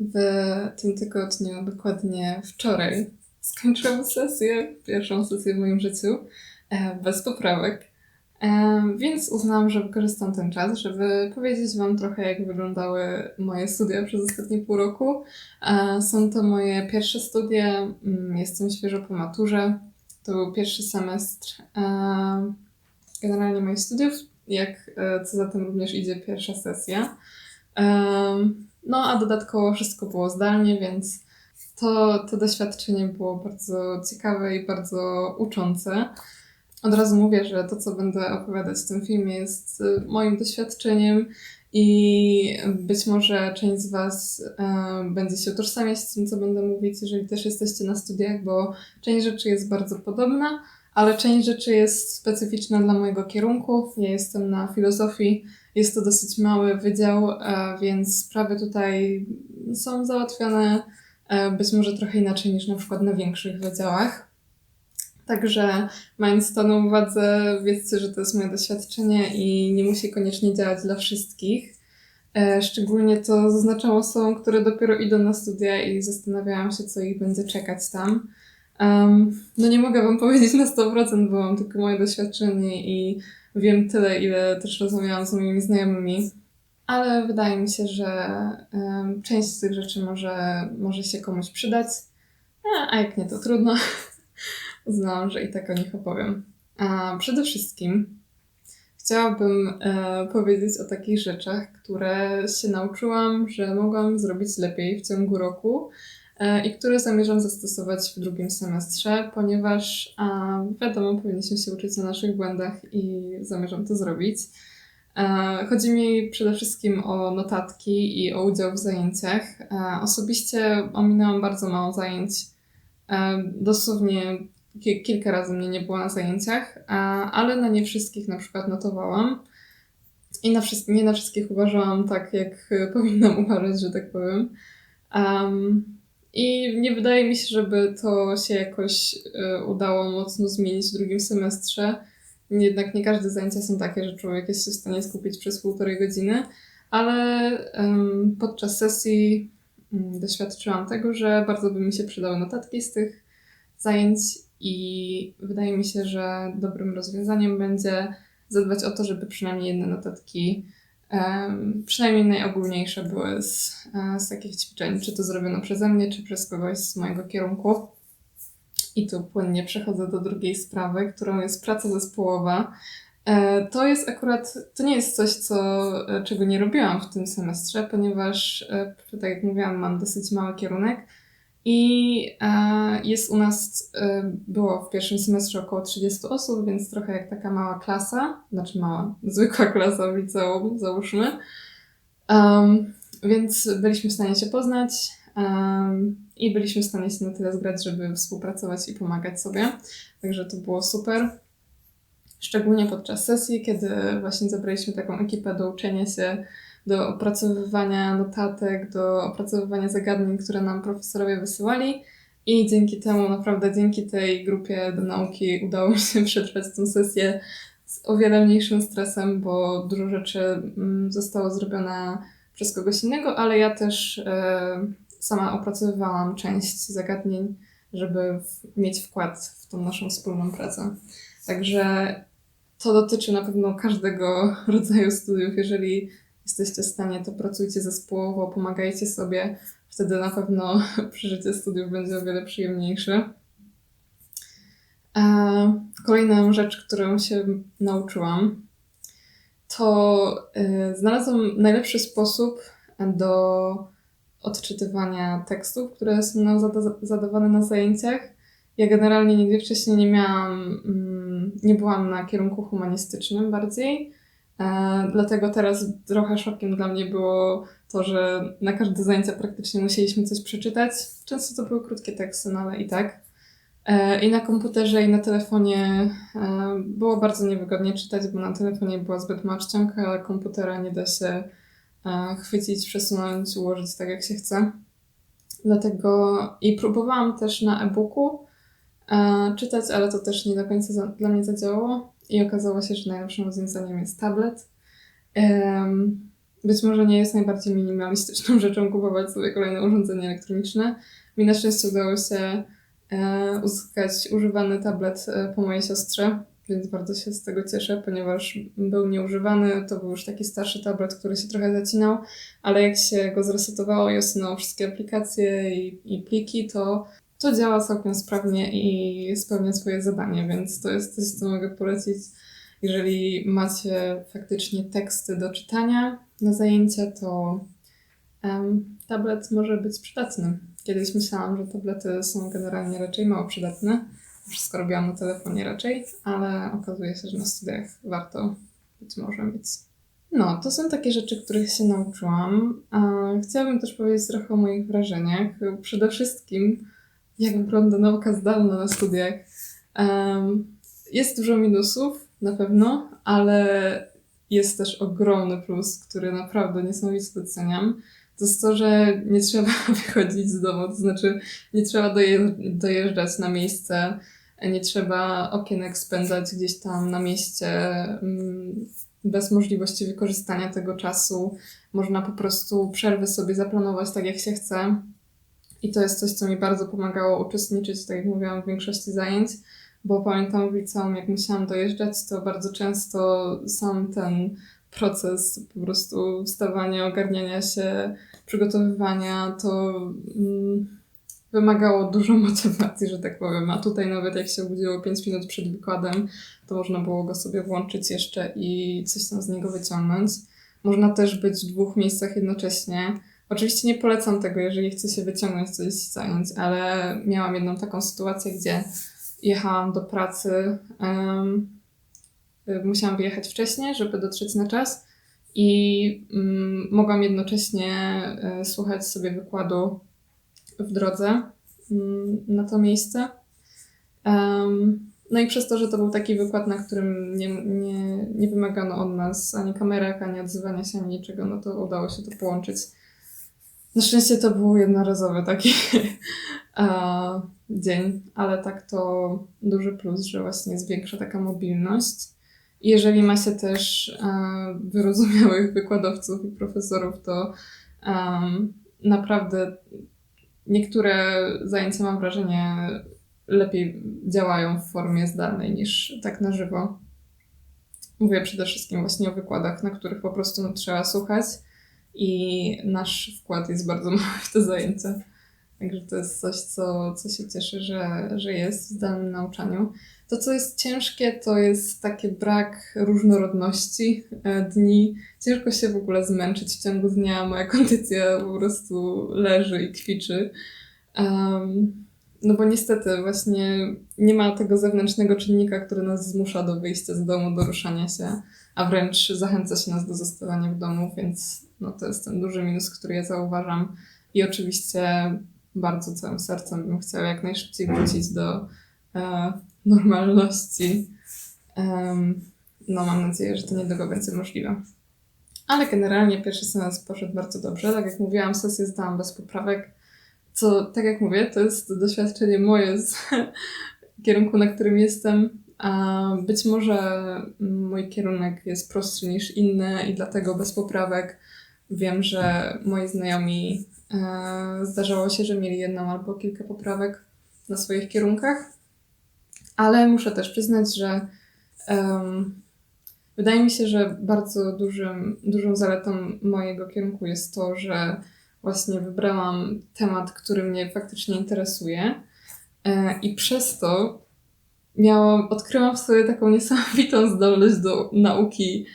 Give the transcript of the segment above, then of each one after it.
W tym tygodniu, dokładnie wczoraj, skończyłam sesję, pierwszą sesję w moim życiu, e, bez poprawek. E, Więc uznałam, że wykorzystam ten czas, żeby powiedzieć Wam trochę, jak wyglądały moje studia przez ostatnie pół roku. E, Są to moje pierwsze studia, mm, jestem świeżo po maturze. To był pierwszy semestr generalnie moich studiów, jak co za tym również idzie pierwsza sesja. No a dodatkowo wszystko było zdalnie, więc to, to doświadczenie było bardzo ciekawe i bardzo uczące. Od razu mówię, że to, co będę opowiadać w tym filmie, jest y, moim doświadczeniem i być może część z Was e, będzie się utożsamiać z tym, co będę mówić, jeżeli też jesteście na studiach, bo część rzeczy jest bardzo podobna, ale część rzeczy jest specyficzna dla mojego kierunku. Ja jestem na filozofii, jest to dosyć mały wydział, e, więc sprawy tutaj są załatwiane e, być może trochę inaczej niż na przykład na większych wydziałach. Także mając to na uwadze, wiedzcie, że to jest moje doświadczenie i nie musi koniecznie działać dla wszystkich. E, Szczególnie to zaznaczam osobom, które dopiero idą na studia i zastanawiają się, co ich będzie czekać tam. Em, no nie mogę Wam powiedzieć na 100%, bo mam tylko moje doświadczenie i wiem tyle, ile też rozmawiałam z moimi znajomymi. Ale wydaje mi się, że em, część z tych rzeczy może, może się komuś przydać. A, a jak nie, to trudno. Uznałam, że i tak o nich opowiem. A przede wszystkim chciałabym e, powiedzieć o takich rzeczach, które się nauczyłam, że mogłam zrobić lepiej w ciągu roku i które zamierzam zastosować w drugim semestrze, ponieważ wiadomo, powinniśmy się uczyć na naszych błędach i zamierzam to zrobić. E, Chodzi mi przede wszystkim o notatki i o udział w zajęciach. E, Osobiście ominęłam bardzo mało zajęć. E, Dosłownie ki- kilka razy mnie nie było na zajęciach, ale na nie wszystkich na przykład notowałam. I na nie na wszystkich uważałam tak, jak e, powinnam uważać, że tak powiem. Em, I nie wydaje mi się, żeby to się jakoś e, udało mocno zmienić w drugim semestrze. Jednak nie każde zajęcia są takie, że człowiek jest w stanie skupić przez półtorej godziny, ale em, podczas sesji mm, doświadczyłam tego, że bardzo by mi się przydały notatki z tych zajęć i wydaje mi się, że dobrym rozwiązaniem będzie zadbać o to, żeby przynajmniej jedne notatki, przynajmniej najogólniejsze były z, e, z takich ćwiczeń, czy to zrobiono przeze mnie, czy przez kogoś z mojego kierunku. I tu płynnie przechodzę do drugiej sprawy, którą jest praca zespołowa. E, To jest akurat, to nie jest coś, co, e, czego nie robiłam w tym semestrze, ponieważ, tak jak mówiłam, mam dosyć mały kierunek i e, jest u nas, e, było w pierwszym semestrze około 30 osób, więc trochę jak taka mała klasa, znaczy mała, zwykła klasa w liceum, załóżmy. Em, więc byliśmy w stanie się poznać em, i byliśmy w stanie się na tyle zgrać, żeby współpracować i pomagać sobie. Także to było super. Szczególnie podczas sesji, kiedy właśnie zebraliśmy taką ekipę do uczenia się, do opracowywania notatek, do opracowywania zagadnień, które nam profesorowie wysyłali. I dzięki temu, naprawdę dzięki tej grupie do nauki udało mi się przetrwać tę sesję z o wiele mniejszym stresem, bo dużo rzeczy mm, zostało zrobione przez kogoś innego, ale ja też e, sama opracowywałam część zagadnień, żeby mieć wkład w tą naszą wspólną pracę. Także to dotyczy na pewno każdego rodzaju studiów. Jeżeli jesteście w stanie, to pracujcie zespołowo, pomagajcie sobie. Wtedy na pewno przeżycie studiów będzie o wiele przyjemniejsze. Kolejną rzecz, którą się nauczyłam, to e, znalazłam najlepszy sposób do odczytywania tekstów, które są nam zada- zadawane na zajęciach. Ja generalnie nigdy wcześniej nie miałam, mm, nie byłam na kierunku humanistycznym bardziej, dlatego teraz trochę szokiem dla mnie było to, że na każde zajęcia praktycznie musieliśmy coś przeczytać. Często to były krótkie teksty, no ale i tak. E, I na komputerze, i na telefonie e, było bardzo niewygodnie czytać, bo na telefonie była zbyt mała czcionka, ale komputera nie da się e, chwycić, przesunąć, ułożyć tak jak się chce. Dlatego i próbowałam też na e-booku e, czytać, ale to też nie do końca dla mnie zadziałało. I okazało się, że najlepszym rozwiązaniem jest tablet. Być może nie jest najbardziej minimalistyczną rzeczą kupować sobie kolejne urządzenie elektroniczne. Mi na szczęście udało się e, uzyskać używany tablet e, po mojej siostrze, więc bardzo się z tego cieszę, ponieważ był nieużywany, to był już taki starszy tablet, który się trochę zacinał, ale jak się go zresetowało i usunęło wszystkie aplikacje i, i pliki, to to działa całkiem sprawnie i spełnia swoje zadanie, więc to jest coś, co mogę polecić, jeżeli macie faktycznie teksty do czytania na zajęcia, to um, tablet może być przydatny. Kiedyś myślałam, że tablety są generalnie raczej mało przydatne. Wszystko robiłam na telefonie raczej, ale okazuje się, że na studiach warto być może mieć. No, to są takie rzeczy, których się nauczyłam. Chciałabym też powiedzieć trochę o moich wrażeniach. Przede wszystkim jak wygląda nauka zdalna na studiach. Um, jest dużo minusów, na pewno, ale jest też ogromny plus, który naprawdę niesamowicie doceniam. To jest to, że nie trzeba wychodzić z domu, to znaczy nie trzeba dojeżdżać na miejsce, nie trzeba okienek spędzać gdzieś tam na mieście mm, bez możliwości wykorzystania tego czasu. Można po prostu przerwy sobie zaplanować tak, jak się chce. I to jest coś, co mi bardzo pomagało uczestniczyć, tak jak mówiłam, w większości zajęć, bo pamiętam w liceum, jak musiałam dojeżdżać, to bardzo często sam ten proces po prostu wstawania, ogarniania się, przygotowywania, to mm, wymagało dużo motywacji, że tak powiem. A tutaj nawet jak się obudziło 5 minut przed wykładem, to można było go sobie włączyć jeszcze i coś tam z niego wyciągnąć. Można też być w dwóch miejscach jednocześnie Oczywiście nie polecam tego, jeżeli chce się wyciągnąć coś z zajęć, ale miałam jedną taką sytuację, gdzie jechałam do pracy. Um, musiałam wyjechać wcześniej, żeby dotrzeć na czas i um, mogłam jednocześnie um, słuchać sobie wykładu w drodze um, na to miejsce. no i przez to, że to był taki wykład, na którym nie, nie, nie wymagano od nas ani kamerek, ani odzywania się, ani niczego, no to udało się to połączyć na szczęście to był jednorazowy taki a, dzień, ale tak to duży plus, że właśnie zwiększa taka mobilność. Jeżeli ma się też a, wyrozumiałych wykładowców i profesorów, to naprawdę niektóre zajęcia, mam wrażenie, lepiej działają w formie zdalnej niż tak na żywo. Mówię przede wszystkim właśnie o wykładach, na których po prostu no, trzeba słuchać i nasz wkład jest bardzo mały w te zajęcia. Także to jest coś, co, co się cieszy, że, że jest w zdalnym nauczaniu. To, co jest ciężkie, to jest taki brak różnorodności e, dni. Ciężko się w ogóle zmęczyć w ciągu dnia. Moja kondycja po prostu leży i kwiczy. Um, no bo niestety właśnie nie ma tego zewnętrznego czynnika, który nas zmusza do wyjścia z domu, do ruszania się, a wręcz zachęca się nas do zostawania w domu, więc no to jest ten duży minus, który ja zauważam. I oczywiście bardzo całym sercem bym chciała jak najszybciej wrócić do e, normalności. No mam nadzieję, że to niedługo będzie możliwe. Ale generalnie pierwszy seans poszedł bardzo dobrze. Tak jak mówiłam, sesję zdałam bez poprawek, co tak jak mówię, to jest doświadczenie moje z kierunku, na którym jestem. A być może mój kierunek jest prostszy niż inny i dlatego bez poprawek Wiem, że moi znajomi e, zdarzało się, że mieli jedną albo kilka poprawek na swoich kierunkach, ale muszę też przyznać, że um, wydaje mi się, że bardzo dużym, dużą zaletą mojego kierunku jest to, że właśnie wybrałam temat, który mnie faktycznie interesuje e, i przez to miałam, odkryłam w sobie taką niesamowitą zdolność do nauki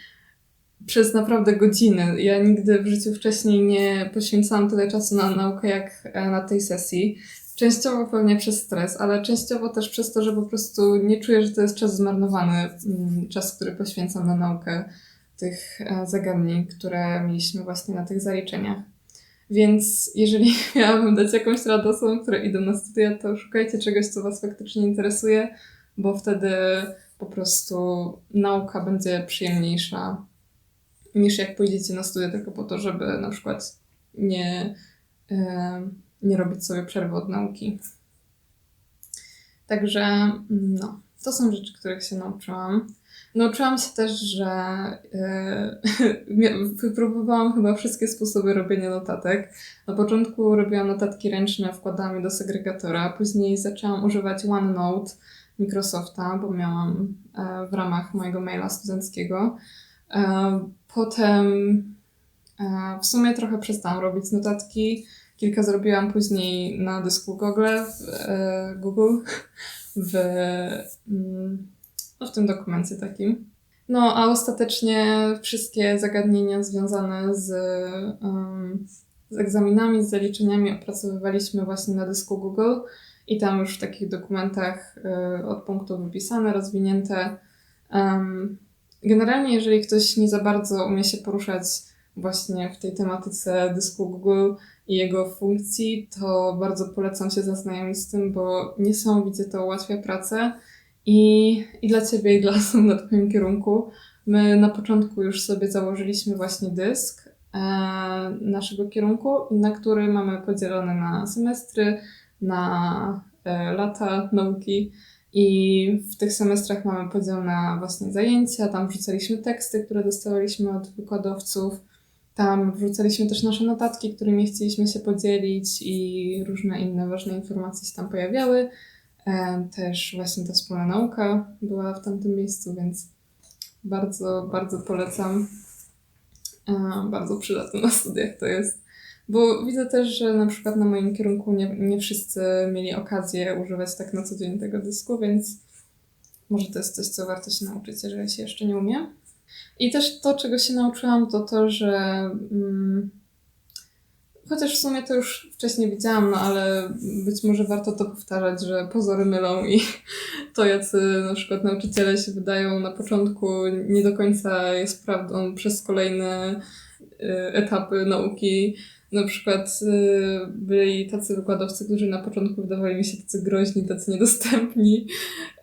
przez naprawdę godziny. Ja nigdy w życiu wcześniej nie poświęcałam tyle czasu na naukę jak e, na tej sesji. Częściowo pewnie przez stres, ale częściowo też przez to, że po prostu nie czuję, że to jest czas zmarnowany, mm, czas, który poświęcam na naukę tych e, zagadnień, które mieliśmy właśnie na tych zaliczeniach. Więc jeżeli miałabym dać jakąś radę osobom, które idą na studia, to szukajcie czegoś, co Was faktycznie interesuje, bo wtedy po prostu nauka będzie przyjemniejsza niż jak pójdziecie na studia tylko po to, żeby na przykład nie, nie robić sobie przerwy od nauki. Także no, to są rzeczy, których się nauczyłam. Nauczyłam się też, że yy, wypróbowałam chyba wszystkie sposoby robienia notatek. Na początku robiłam notatki ręczne, wkładałam je do segregatora, później zaczęłam używać OneNote Microsofta, bo miałam e, w ramach mojego maila studenckiego. E, potem e, w sumie trochę przestałam robić notatki. Kilka zrobiłam później na dysku Google, w, Google w, mm, no w tym dokumencie takim. No, a ostatecznie wszystkie zagadnienia związane z, z egzaminami, z zaliczeniami opracowywaliśmy właśnie na dysku Google i tam już w takich dokumentach y, od punktu wypisane, rozwinięte. Generalnie, jeżeli ktoś nie za bardzo umie się poruszać właśnie w tej tematyce dysku Google i jego funkcji, to bardzo polecam się zaznajomić z tym, bo niesamowicie to ułatwia pracę i, i dla Ciebie, i dla osób na Twoim kierunku. My na początku już sobie założyliśmy właśnie dysk e, naszego kierunku, na który mamy podzielone na semestry, na e, lata nauki. I w tych semestrach mamy podział na właśnie zajęcia, tam wrzucaliśmy teksty, które dostawaliśmy od wykładowców, tam wrzucaliśmy też nasze notatki, którymi chcieliśmy się podzielić i różne inne ważne informacje się tam pojawiały. E, też właśnie ta wspólna nauka była w tamtym miejscu, więc bardzo, bardzo polecam. E, bardzo przydatne na studiach to jest. Bo widzę też, że na przykład na moim kierunku nie, nie wszyscy mieli okazję używać tak na co dzień tego dysku, więc może to jest coś, co warto się nauczyć, jeżeli się jeszcze nie umie. I też to, czego się nauczyłam, to to, że mm, chociaż w sumie to już wcześniej widziałam, no ale być może warto to powtarzać, że pozory mylą i to, jacy na przykład nauczyciele się wydają na początku, nie do końca jest prawdą przez kolejne y, etapy nauki na przykład y, byli tacy wykładowcy, którzy na początku wydawali mi się tacy groźni, tacy niedostępni,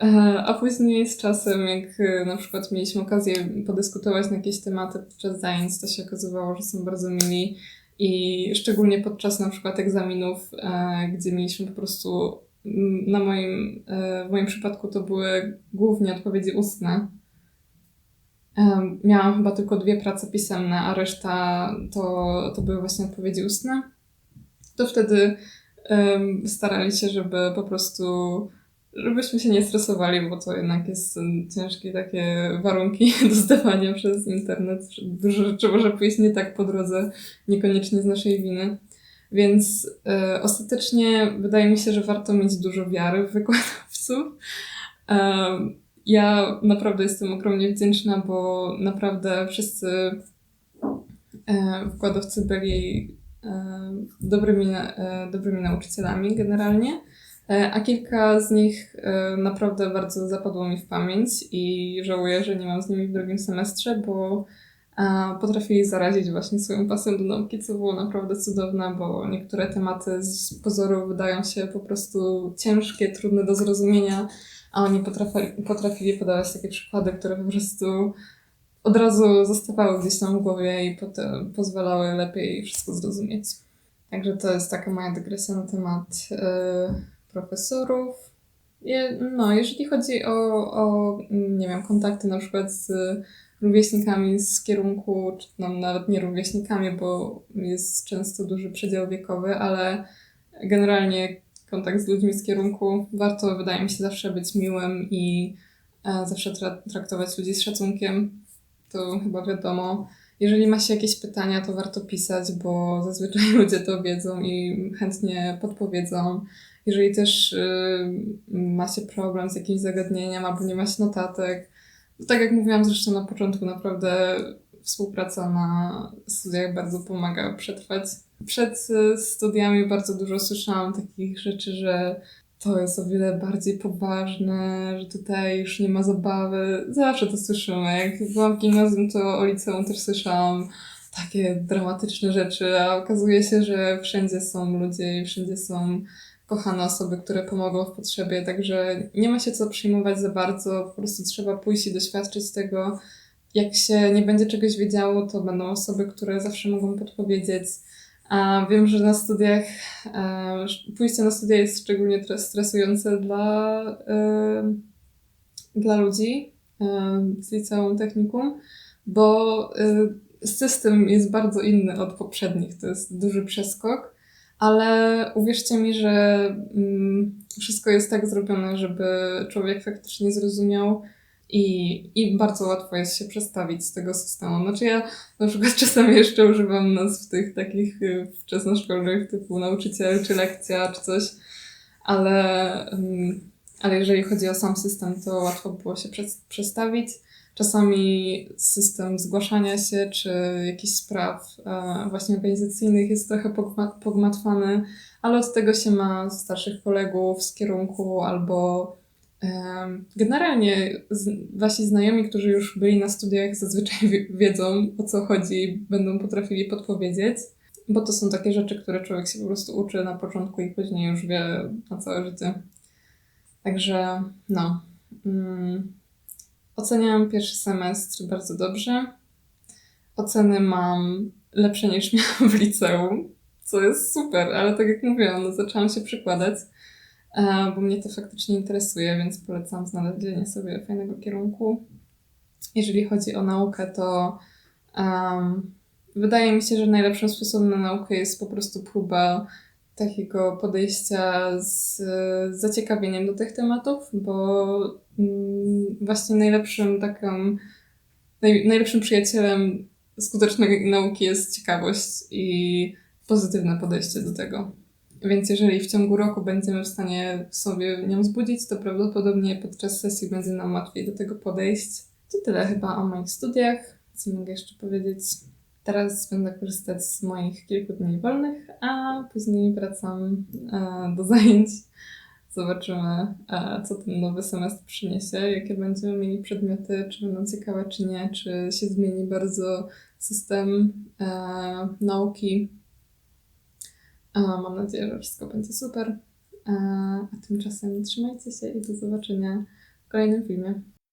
e, a później z czasem, jak y, na przykład mieliśmy okazję podyskutować na jakieś tematy podczas zajęć, to się okazywało, że są bardzo mili i szczególnie podczas na przykład egzaminów, e, gdzie mieliśmy po prostu na moim, e, w moim przypadku to były głównie odpowiedzi ustne, Miałam chyba tylko dwie prace pisemne, a reszta to, to były właśnie odpowiedzi ustne. To wtedy um, starali się, żeby po prostu, żebyśmy się nie stresowali, bo to jednak jest ciężkie takie warunki do zdawania przez internet. Dużo rzeczy może pójść nie tak po drodze, niekoniecznie z naszej winy. Więc e, ostatecznie wydaje mi się, że warto mieć dużo wiary w wykładowców. Ja naprawdę jestem ogromnie wdzięczna, bo naprawdę wszyscy e, wykładowcy byli e, dobrymi, e, dobrymi nauczycielami generalnie, a kilka z nich naprawdę bardzo zapadło mi w pamięć i żałuję, że nie mam z nimi w drugim semestrze, bo potrafili zarazić właśnie swoją pasją do nauki, co było naprawdę cudowne, bo niektóre tematy z pozoru wydają się po prostu ciężkie, trudne do zrozumienia, a oni potrafili, potrafili podawać takie przykłady, które po prostu od razu zostawały gdzieś tam w głowie i potem pozwalały lepiej wszystko zrozumieć. Także to jest taka moja dygresja na temat y, profesorów. No, jeżeli chodzi o, o, nie wiem, kontakty na przykład z rówieśnikami z kierunku, czy no, nawet nie rówieśnikami, bo jest często duży przedział wiekowy, ale generalnie kontakt z ludźmi z kierunku. Warto, wydaje mi się, zawsze być miłym i e, zawsze tra traktować ludzi z szacunkiem. To chyba wiadomo. Jeżeli ma się jakieś pytania, to warto pisać, bo zazwyczaj ludzie to wiedzą i chętnie podpowiedzą. Jeżeli też y, ma się problem z jakimś zagadnieniem albo nie ma się notatek, tak jak mówiłam zresztą na początku, naprawdę współpraca na studiach bardzo pomaga przetrwać. Przed e, studiami bardzo dużo słyszałam takich rzeczy, że to jest o wiele bardziej poważne, że tutaj już nie ma zabawy. Zawsze to słyszymy. Jak byłam w gimnazjum, to o liceum też słyszałam takie dramatyczne rzeczy, a okazuje się, że wszędzie są ludzie i wszędzie są kochane osoby, które pomogą w potrzebie, także nie ma się co przyjmować za bardzo, po prostu trzeba pójść i doświadczyć tego, jak się nie będzie czegoś wiedziało, to będą osoby, które zawsze mogą podpowiedzieć. A wiem, że na studiach, e, pójście na studia jest szczególnie stresujące dla, e, dla ludzi e, z liceum technikum, bo system jest bardzo inny od poprzednich. To jest duży przeskok, ale uwierzcie mi, że mm, wszystko jest tak zrobione, żeby człowiek faktycznie zrozumiał i, i bardzo łatwo jest się przestawić z tego systemu. Znaczy ja na przykład czasami jeszcze używam nazw tych takich y, wczesnoszkolnych typu nauczyciel czy lekcja czy coś, ale, ym, ale jeżeli chodzi o sam system, to łatwo było się przes- przestawić. Czasami system zgłaszania się czy jakichś spraw e, właśnie organizacyjnych jest trochę pogma- pogmatwany, ale od tego się ma starszych kolegów z kierunku albo generalnie wasi znajomi, którzy już byli na studiach, zazwyczaj wie- wiedzą o co chodzi i będą potrafili podpowiedzieć, bo to są takie rzeczy, które człowiek się po prostu uczy na początku i później już wie na całe życie. Także no. Mm, oceniam pierwszy semestr bardzo dobrze. Oceny mam lepsze niż miałam w liceum, co jest super, ale tak jak mówiłam, no zaczęłam się przykładać, bo mnie to faktycznie interesuje, więc polecam znalezienie sobie fajnego kierunku. Jeżeli chodzi o naukę, to em, wydaje mi się, że najlepszym sposobem na naukę jest po prostu próba takiego podejścia z z zaciekawieniem do tych tematów, bo mm, właśnie najlepszym taką, naj, najlepszym przyjacielem skutecznej nauki jest ciekawość i pozytywne podejście do tego. Więc jeżeli w ciągu roku będziemy w stanie sobie nią wzbudzić, to prawdopodobnie podczas sesji będzie nam łatwiej do tego podejść. To tyle chyba o moich studiach. Co mogę jeszcze powiedzieć? Teraz będę korzystać z moich kilku dni wolnych, a później wracam e, do zajęć. Zobaczymy, e, co ten nowy semestr przyniesie, jakie będziemy mieli przedmioty, czy będą ciekawe, czy nie, czy się zmieni bardzo system e, nauki. Mam nadzieję, że wszystko będzie super. E, a tymczasem trzymajcie się i do zobaczenia w kolejnym filmie.